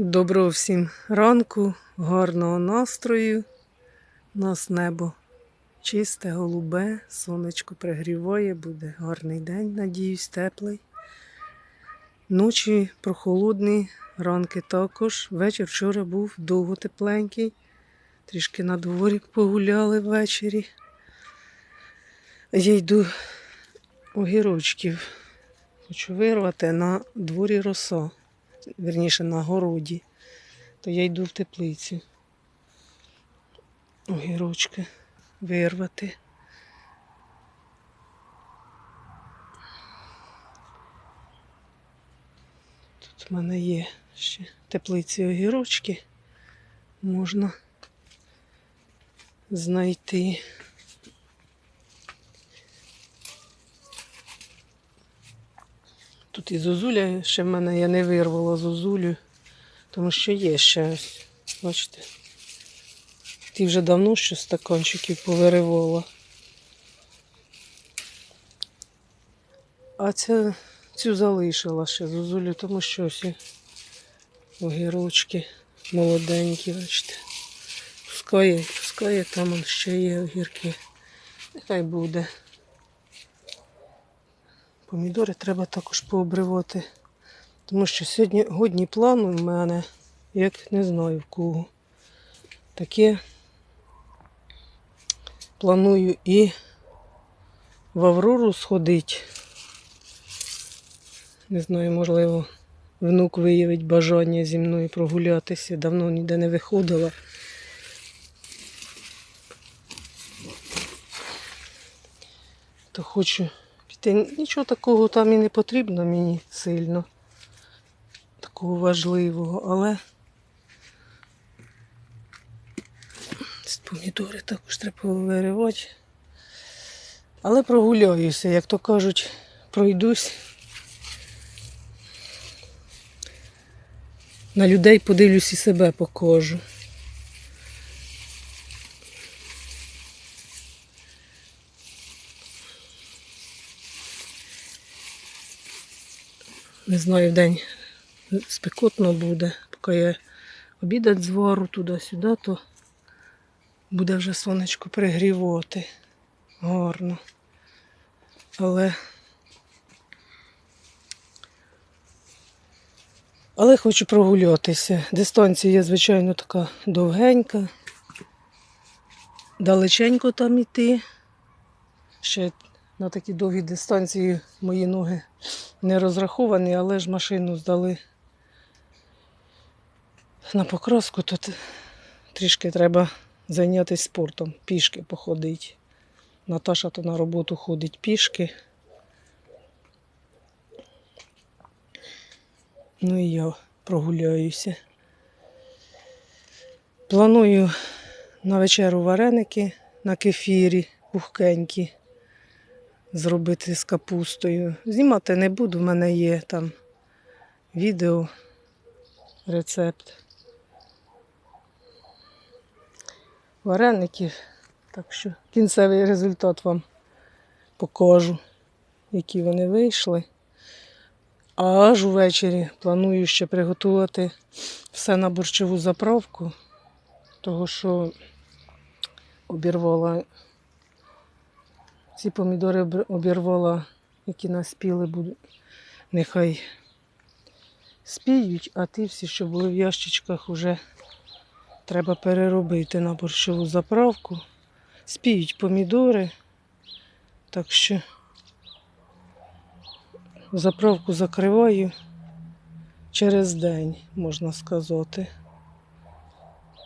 Доброго всім ранку, гарного настрою. У нас небо чисте, голубе, сонечко пригріває, буде гарний день, надіюсь, теплий. Ночі прохолодні, ранки також. Вечір вчора був довго тепленький. Трішки на дворі погуляли ввечері. Я йду огірочків. Хочу вирвати на дворі роса верніше на городі, то я йду в теплицю. Огірочки вирвати. Тут в мене є ще теплиці огірочки. Можна знайти. Тут і зозуля ще в мене я не вирвала зозулю, тому що є ще ось. Бачите. Ті вже давно що стаканчиків повиривала. А ця, цю залишила ще зозулю, тому що ось огірочки молоденькі, бачите. Пускає, пускає, там ще є огірки. Нехай буде. Помідори треба також пообривати. Тому що сьогодні годні плани в мене, як не знаю в кого. Таке планую і в Аврору сходити. Не знаю, можливо, внук виявить бажання зі мною прогулятися. Давно ніде не виходила. То хочу піти. Нічого такого там і не потрібно мені сильно. Такого важливого, але помідори також треба виривати. Але прогуляюся, як то кажуть, пройдусь. На людей подивлюсь і себе покажу. Не знаю, в день спекотно буде, поки я обідать звару туди-сюди, то буде вже сонечко пригрівати. Гарно. Але. Але хочу прогулятися. Дистанція, звичайно, така довгенька. Далеченько там іти. Ще на такі довгі дистанції мої ноги не розраховані, але ж машину здали на покраску, то трішки треба зайнятися спортом, пішки походити. Наташа то на роботу ходить пішки. Ну і я прогуляюся. Планую на вечеру вареники на кефірі пухкенькі зробити з капустою. Знімати не буду, в мене є там відео, рецепт. Вареників. Так що кінцевий результат вам покажу, які вони вийшли. А аж увечері планую ще приготувати все на борщову заправку, того що обірвала ці помідори обірвала, які наспіли. Нехай спіють, а ті всі, що були в ящичках, вже треба переробити на борщову заправку. Спіють помідори. Так що заправку закриваю через день, можна сказати.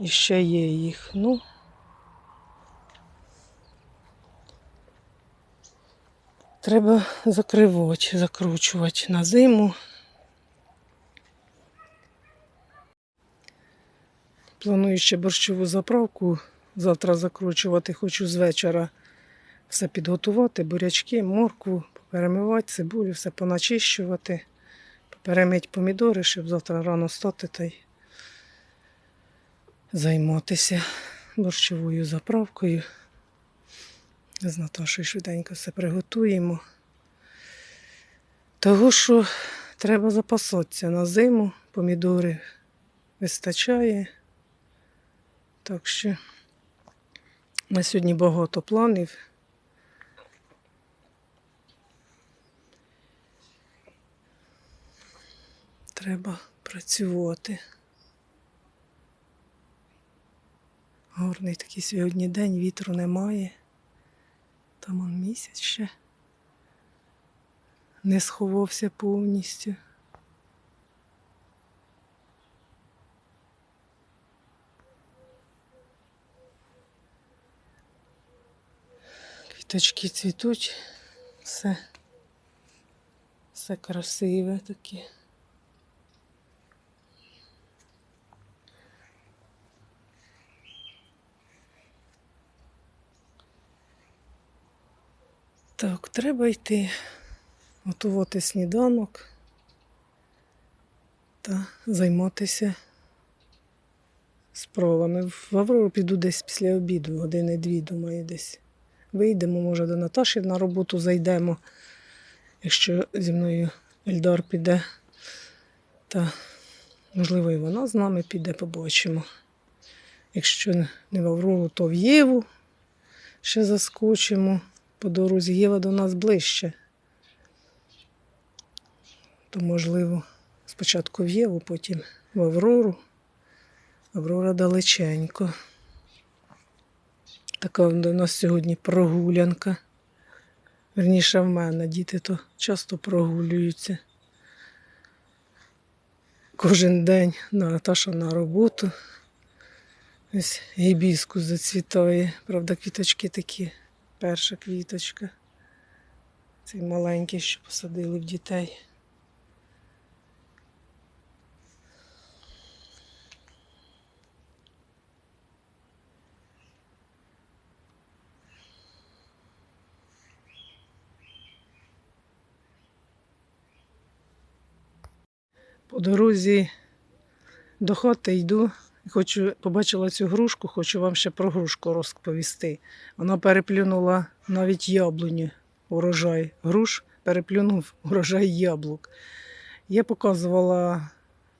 І ще є їх. Ну, Треба закривати, закручувати на зиму. Планую ще борщову заправку завтра закручувати. Хочу з вечора все підготувати, бурячки, моркву, перемивати, цибулю, все поначищувати, перемити помідори, щоб завтра рано стати та й займатися борщовою заправкою. З Наташою швиденько все приготуємо. Того, що треба запасатися на зиму, помідори вистачає. Так що на сьогодні багато планів. Треба працювати. Гарний такий сьогодні день, вітру немає. Там он місяць ще не сховався повністю. Квіточки цвітуть, все, все красиве таке. Так, треба йти готувати сніданок та займатися справами. В Аврору піду десь після обіду, години-дві, думаю, десь. Вийдемо, може, до Наташі на роботу зайдемо, якщо зі мною Ельдар піде. Та, можливо, і вона з нами піде, побачимо. Якщо не в Аврору, то в Єву ще заскочимо по дорозі. Єва до нас ближче. То, можливо, спочатку в Єву, потім в Аврору. Аврора далеченько. Така до нас сьогодні прогулянка. Верніше в мене діти то часто прогулюються. Кожен день Наташа на роботу. Ось гібіскус зацвітає. Правда, квіточки такі. Перша квіточка. Цей маленький, що посадили в дітей. По дорозі до хати йду. Хочу, побачила цю грушку, хочу вам ще про грушку розповісти. Вона переплюнула навіть яблуню, урожай груш, переплюнув урожай яблук. Я показувала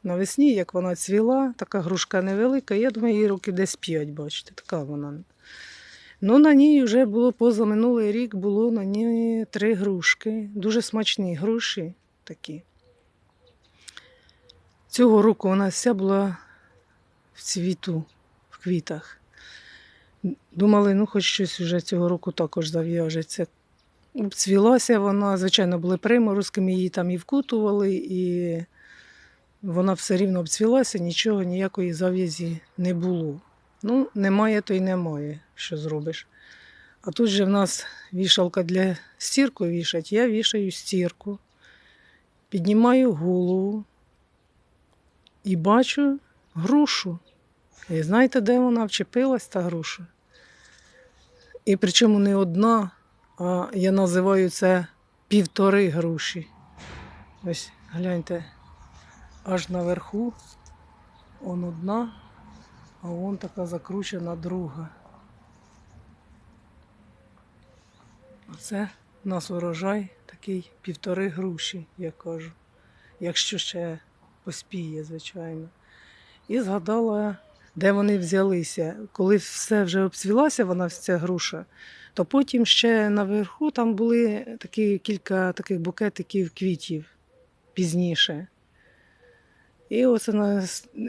навесні, як вона цвіла, така грушка невелика, я думаю, їй років десь 5, бачите, така вона. Ну, на ній вже було поза минулий рік було на ній три грушки. Дуже смачні груші такі. Цього року вона вся була в цвіту, в квітах. Думали, ну хоч щось вже цього року також зав'яжеться. Обцвілася вона, звичайно, були приморозки, ми її там і вкутували, і вона все рівно обцвілася, нічого, ніякої зав'язі не було. Ну, немає, то й немає, що зробиш. А тут же в нас вішалка для стірку вішать, я вішаю стірку, піднімаю голову і бачу грушу. І знаєте, де вона вчепилась, та груша? І причому не одна, а я називаю це півтори груші. Ось гляньте, аж наверху он одна, а вон така закручена друга. Оце у нас урожай такий півтори груші, я кажу. Якщо ще поспіє, звичайно. І згадала, де вони взялися. Коли все вже обцвілася, вона ця груша, то потім ще наверху там були такі кілька таких букетиків квітів пізніше. І оце на,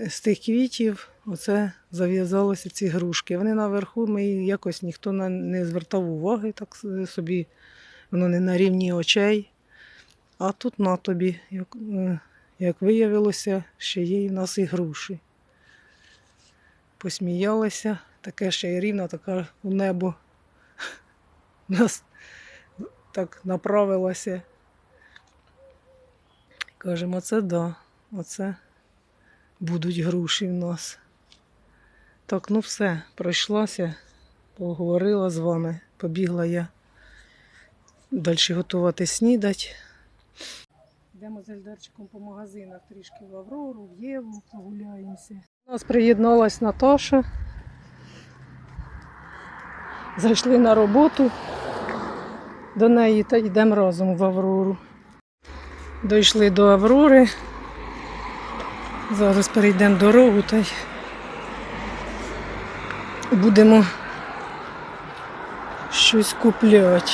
з тих квітів оце зав'язалися ці грушки. Вони наверху, ми якось ніхто на, не звертав уваги, так собі, воно не на рівні очей. А тут на тобі, як, е, як виявилося, ще є в нас і груші. Посміялися, таке ще й рівна, така у небо нас так направилася. Кажемо, оце да, оце будуть груші в нас. Так, ну все, пройшлася, поговорила з вами, побігла я далі готувати снідать. Йдемо з Ельдарчиком по магазинах трішки в Аврору, в Єву, погуляємося. У нас приєдналась Наташа. Зайшли на роботу до неї та йдемо разом в Аврору. Дійшли до Аврори. Зараз перейдемо дорогу та й будемо щось купляти.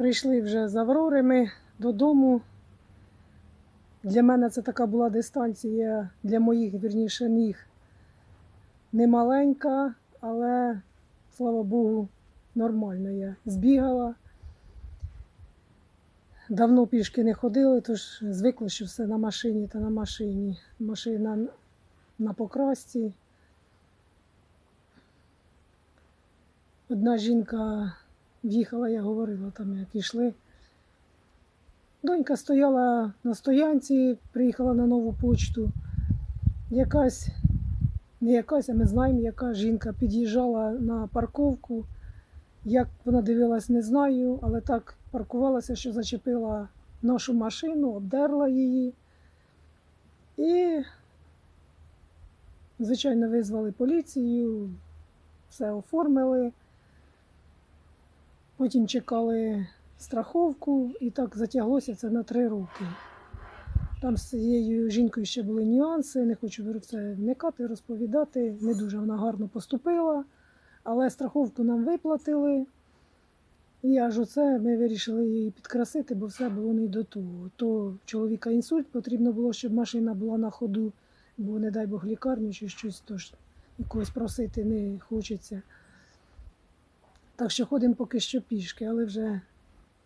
Прийшли вже з Аврори ми додому. Для мене це така була дистанція, для моїх, вірніше, ніг немаленька, але, слава Богу, нормально я збігала. Давно пішки не ходили, тож звикли, що все на машині та на машині. Машина на покрасці. Одна жінка в'їхала, я говорила там, як йшли. Донька стояла на стоянці, приїхала на нову почту. Якась, не якась, а ми знаємо, яка жінка під'їжджала на парковку. Як вона дивилась, не знаю, але так паркувалася, що зачепила нашу машину, обдерла її. І, звичайно, визвали поліцію, все оформили. Потім чекали страховку, і так затяглося це на три роки. Там з цією жінкою ще були нюанси, не хочу це вникати, розповідати. Не дуже вона гарно поступила, але страховку нам виплатили. І аж оце ми вирішили її підкрасити, бо все було не до того. То чоловіка інсульт, потрібно було, щоб машина була на ходу, бо, не дай Бог, лікарню чи щось, тож якогось просити не хочеться. Так що ходимо поки що пішки, але вже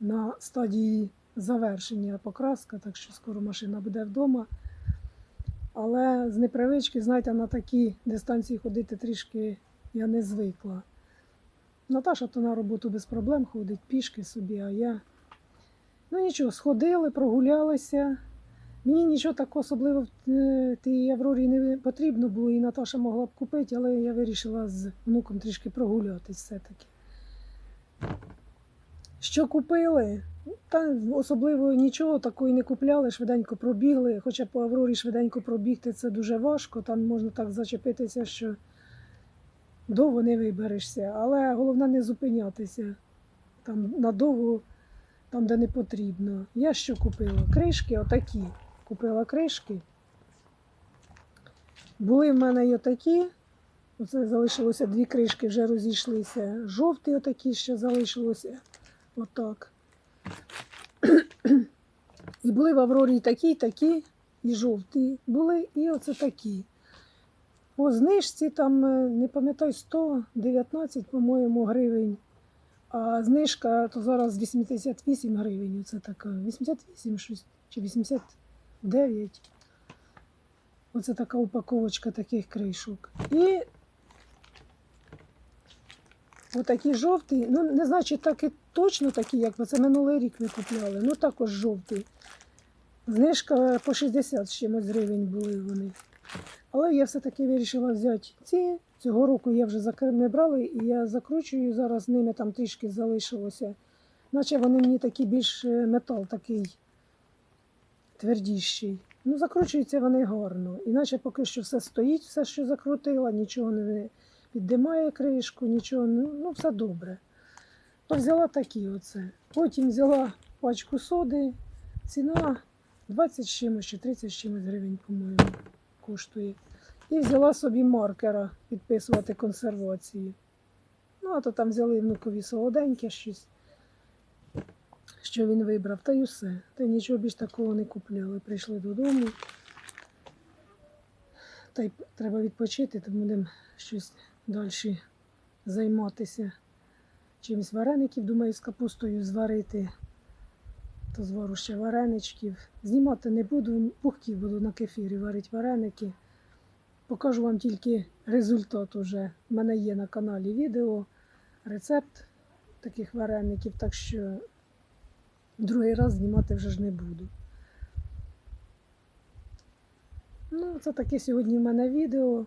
на стадії завершення покраска, так що скоро машина буде вдома. Але з непривички, знаєте, на такі дистанції ходити трішки я не звикла. Наташа то на роботу без проблем ходить пішки собі, а я. Ну нічого, сходили, прогулялися. Мені нічого такого особливо в е, тій Аврорі не потрібно було, і Наташа могла б купити, але я вирішила з внуком трішки прогулятись все-таки. Що купили? Та особливо нічого такого не купляли, швиденько пробігли. Хоча по Аврорі швиденько пробігти це дуже важко, там можна так зачепитися, що довго не виберешся. Але головне не зупинятися там надовго, там, де не потрібно. Я що купила? Кришки отакі. Купила кришки. Були в мене й отакі. Оце залишилося дві кришки, вже розійшлися. Жовті отакі ще залишилося. Отак. І були в Аврорі такі, такі, і жовті були, і оце такі. По знижці там, е, не пам'ятаю, 119, по-моєму, гривень. А знижка то зараз 88 гривень. Оце така. 88 щось, чи 89. Оце така упаковочка таких кришок. І отакі жовті. Ну, не знаю, чи так і точно такі, як це минулий рік ми купляли. Ну також жовті. Знижка по 60 з чимось гривень були вони. Але я все-таки вирішила взяти ці. Цього року я вже не брала, і я закручую зараз ними там трішки залишилося. Наче вони мені такі більш е, метал такий твердіший. Ну, закручуються вони гарно. Іначе поки що все стоїть, все, що закрутила, нічого не піддимає кришку, нічого, ну, ну все добре. То взяла такі оце. Потім взяла пачку соди. Ціна 20 з чимось чи 30 з чимось гривень, по-моєму, коштує. І взяла собі маркера підписувати консервації. Ну, а то там взяли внукові солоденьке щось, що він вибрав, та й усе. Та й нічого більш такого не купляли. Прийшли додому. Та й треба відпочити, то будемо щось далі займатися. Чимось вареників, думаю, з капустою зварити. То звару ще вареничків. Знімати не буду, пухкі буду на кефірі варити вареники. Покажу вам тільки результат уже. У мене є на каналі відео, рецепт таких вареників, так що другий раз знімати вже ж не буду. Ну, це таке сьогодні в мене відео.